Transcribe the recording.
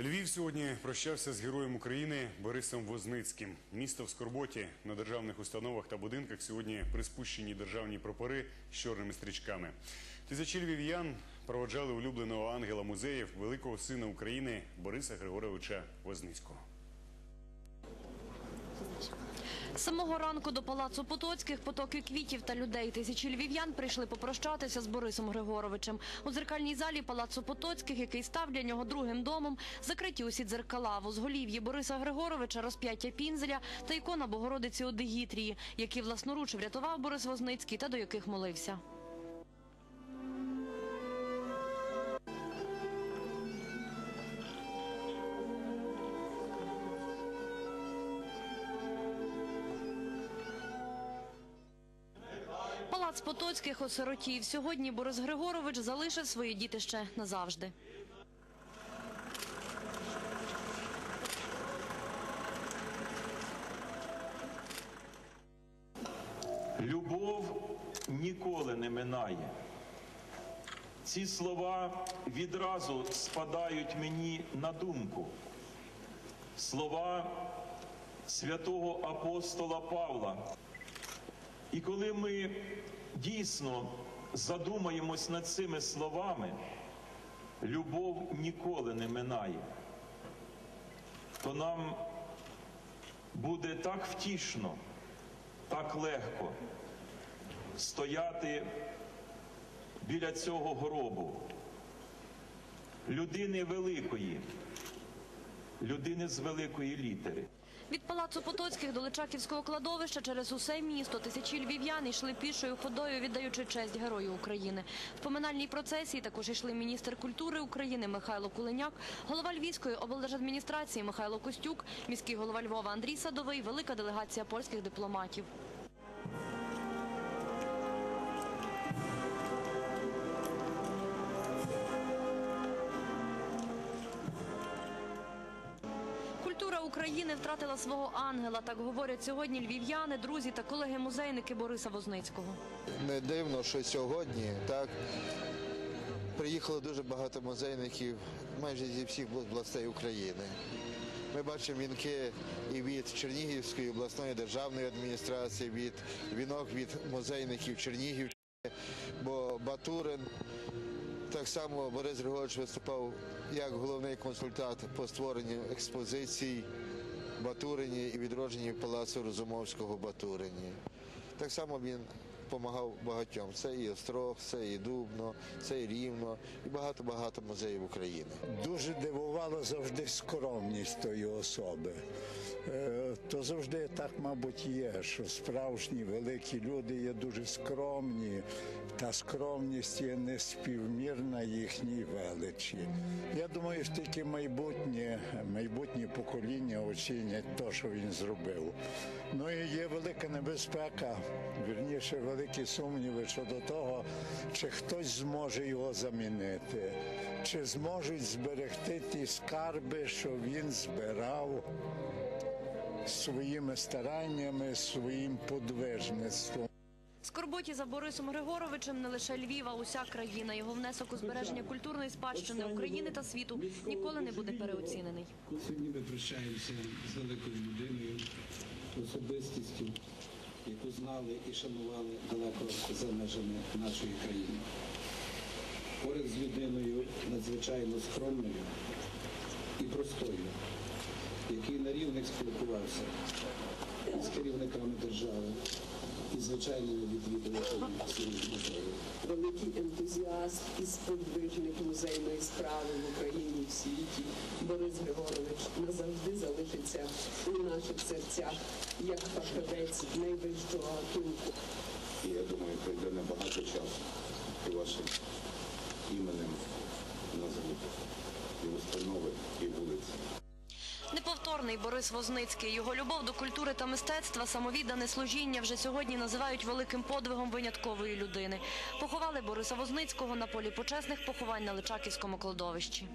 Львів сьогодні прощався з героєм України Борисом Возницьким. Місто в Скорботі на державних установах та будинках сьогодні приспущені державні прапори з чорними стрічками. Тисячі львів'ян проводжали улюбленого ангела музеїв, великого сина України Бориса Григоровича Возницького. Самого ранку до палацу Потоцьких потоки квітів та людей тисячі львів'ян прийшли попрощатися з Борисом Григоровичем. У дзеркальній залі палацу Потоцьких, який став для нього другим домом, закриті усі дзеркала, возголів'ї Бориса Григоровича, розп'яття пінзеля та ікона Богородиці Одегітрії, які власноруч врятував Борис Возницький та до яких молився. Палац Потоцьких осиротів. Сьогодні Борис Григорович залишив своє дітище назавжди. Любов ніколи не минає. Ці слова відразу спадають мені на думку. Слова святого апостола Павла. І коли ми дійсно задумаємось над цими словами, любов ніколи не минає, то нам буде так втішно, так легко стояти біля цього гробу людини великої, людини з великої літери. Від палацу Потоцьких до Личаківського кладовища через усе місто тисячі львів'ян йшли пішою ходою, віддаючи честь Герою України. В поминальній процесії також йшли міністр культури України Михайло Куленяк, голова Львівської облдержадміністрації Михайло Костюк, міський голова Львова Андрій Садовий, велика делегація польських дипломатів. України втратила свого ангела. Так говорять сьогодні львів'яни, друзі та колеги-музейники Бориса Возницького. Не дивно, що сьогодні так приїхало дуже багато музейників майже зі всіх областей України. Ми бачимо вінки і від Чернігівської обласної державної адміністрації, від вінок від музейників Чернігівщини, бо Батурин. Так само Борис Григорович виступав як головний консультант по створенню експозицій Батурині і відродженні Палацу Розумовського Батурині. Так само він допомагав багатьом. Це і Острог, це і Дубно, це і Рівно, і багато-багато музеїв України. Дуже дивувала завжди скромність тої особи. Е, То завжди так, мабуть, є, що справжні великі люди є дуже скромні, та скромність є неспівмірна їхній величі. Я думаю, що тільки майбутнє, майбутнє покоління оцінять те, що він зробив. Ну і є велика небезпека, вірніше, великі сумніви щодо того, чи хтось зможе його замінити, чи зможуть зберегти ті скарби, що він збирав своїми стараннями, своїм подвижництвом. Скорботі за Борисом Григоровичем не лише Львів, а уся країна. Його внесок у збереження культурної спадщини України та світу ніколи не буде переоцінений. Сьогодні ми прощаємося з великою людиною, особистістю, яку знали і шанували далеко за межами нашої країни. Поряд з людиною надзвичайно скромною і простою, який на рівних спілкувався з керівниками держави звичайними відвідувачами великий ентузіаст і сподвижник музейної справи в Україні і в світі Борис Григорович назавжди залишиться у наших серцях як фахівець найвищого гатунку. І я думаю, пройде небагато часу і вашим іменем назвуть Неповторний Борис Возницький. Його любов до культури та мистецтва, самовіддане служіння вже сьогодні називають великим подвигом виняткової людини. Поховали Бориса Возницького на полі почесних поховань на Личаківському кладовищі.